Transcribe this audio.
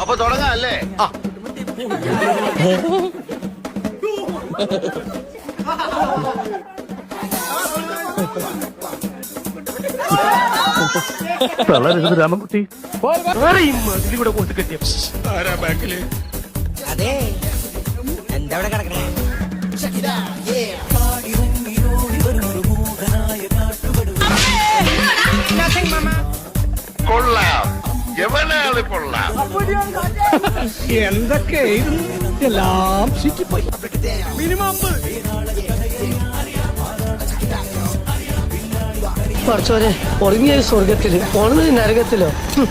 അപ്പൊ തുടങ്ങാം അല്ലേ തളരരുത് രാമൻകുട്ടി. കൂടെ കൊടുത്തു കെട്ടിയ. അതെ. എന്താ കിടക്കണേ? എവനാൾ കൊള്ളാം എന്തൊക്കെയായിരുന്നു എല്ലാം ചുറ്റിപ്പോയി പഠിച്ചോരെ ഉറങ്ങിയ സ്വർഗത്തിൽ ഉണർന്നത് നരകത്തിലോ ഹും.